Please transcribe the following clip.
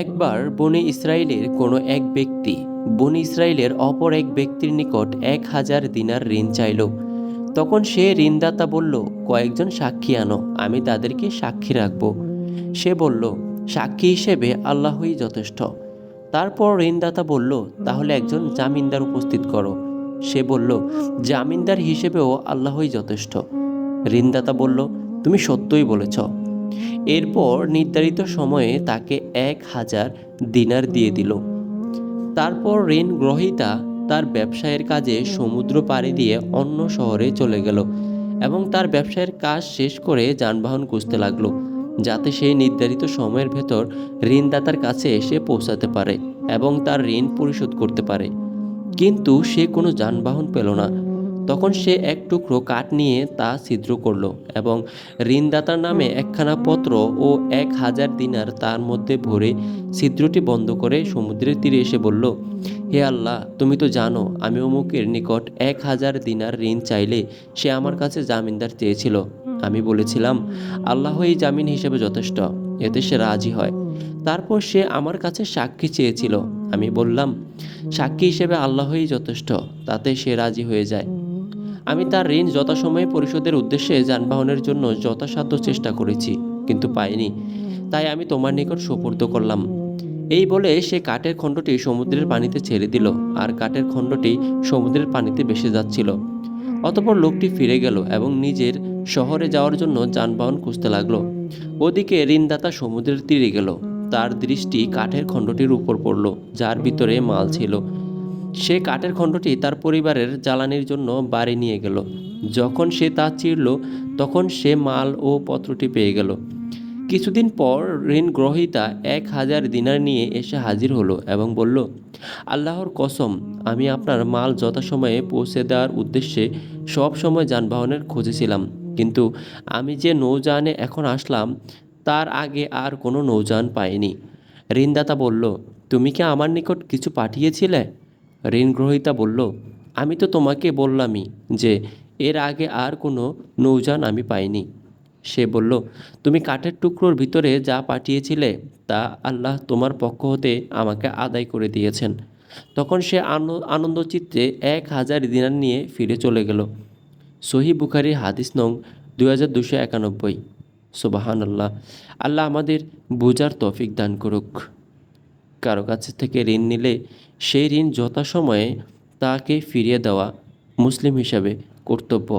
একবার বনে ইসরায়েলের কোনো এক ব্যক্তি, বনি ইসরায়েলের অপর এক ব্যক্তির নিকট এক হাজার দিনার ঋণ চাইল। তখন সে ঋণদাতা বলল, কয়েকজন সাক্ষী আনো, আমি তাদেরকে সাক্ষী রাখব। সে বলল, সাক্ষী হিসেবে আল্লাহই যথেষ্ট। তারপর ঋণদাতা বলল, তাহলে একজন জামিনদার উপস্থিত করো। সে বলল, জামিনদার হিসেবেও আল্লাহই যথেষ্ট। ঋণদাতা বলল, তুমি সত্যই বলেছ। এরপর নির্ধারিত সময়ে তাকে এক হাজার দিনার দিয়ে দিল। তারপর ঋণ গ্রহীতা তার ব্যবসায়ের কাজে সমুদ্র পাড়ি দিয়ে অন্য শহরে চলে গেল এবং তার ব্যবসায়ের কাজ শেষ করে যানবাহন খুঁজতে লাগল, যাতে সে নির্ধারিত সময়ের ভেতর ঋণদাতার কাছে এসে পৌঁছাতে পারে এবং তার ঋণ পরিশোধ করতে পারে। কিন্তু সে কোনো যানবাহন পেল না। তখন সে এক টুকরো কাঠ নিয়ে তা ছিদ্র করল এবং ঋণদাতার নামে একখানা পত্র ও এক হাজার দিনার তার মধ্যে ভরে ছিদ্রটি বন্ধ করে সমুদ্রের তীরে এসে বলল, হে আল্লাহ, তুমি তো জানো, আমি অমুকের নিকট এক হাজার দিনার ঋণ চাইলে সে আমার কাছে জামিনদার চেয়েছিল। আমি বলেছিলাম, আল্লাহ এই জামিন হিসেবে যথেষ্ট, এতে সে রাজি হয়। তারপর সে আমার কাছে সাক্ষী চেয়েছিল। আমি বললাম, সাক্ষী হিসেবে আল্লাহই যথেষ্ট, তাতে সে রাজি হয়ে যায়। আমি তার ঋণ যথাসময়ে পরিশোধের উদ্দেশ্যে যানবাহনের জন্য যথাসাধ্য চেষ্টা করেছি, কিন্তু পাইনি। তাই আমি তোমার নিকট সোপর্দ করলাম। এই বলে সে কাঠের খণ্ডটি সমুদ্রের পানিতে ছেড়ে দিল আর কাঠের খণ্ডটি সমুদ্রের পানিতে ভেসে যাচ্ছিল। অতপর লোকটি ফিরে গেল এবং নিজের শহরে যাওয়ার জন্য যানবাহন খুঁজতে লাগল। ওদিকে ঋণদাতা সমুদ্রের তীরে গেল। তার দৃষ্টি কাঠের খণ্ডটির উপর পড়ল, যার ভিতরে মাল ছিল। সে কাঠের খণ্ডটি তার পরিবারের জ্বালানির জন্য বাড়ি নিয়ে গেল। যখন সে তা চিরল, তখন সে মাল ও পত্রটি পেয়ে গেল। কিছুদিন পর ঋণ গ্রহীতা এক হাজার দিনার নিয়ে এসে হাজির হলো এবং বলল, আল্লাহর কসম, আমি আপনার মাল যথাসময়ে পৌঁছে দেওয়ার উদ্দেশ্যে সব সময় যানবাহনের খুঁজেছিলাম কিন্তু আমি যে নৌযানে এখন আসলাম, তার আগে আর কোনো নৌযান পাইনি। ঋণদাতা বলল, তুমি কি আমার নিকট কিছু পাঠিয়েছিলে? ঋণ গ্রহীতা বলল, আমি তো তোমাকে বললামই যে এর আগে আর কোনো নৌযান আমি পাইনি। সে বলল, তুমি কাঠের টুকরোর ভিতরে যা পাঠিয়েছিলে তা আল্লাহ তোমার পক্ষ হতে আমাকে আদায় করে দিয়েছেন। তখন সে আন- আনন্দচিত্তে এক হাজার দিনার নিয়ে ফিরে চলে গেল। সহি বুখারি হাদিস নং দুই হাজার দুশো একানব্বই। সুবাহান আল্লাহ আল্লাহ আমাদের বোঝার তৌফিক দান করুক। কারও কাছ থেকে ঋণ নিলে সেই ঋণ যথাসময়ে তাকে ফিরিয়ে দেওয়া মুসলিম হিসাবে কর্তব্য।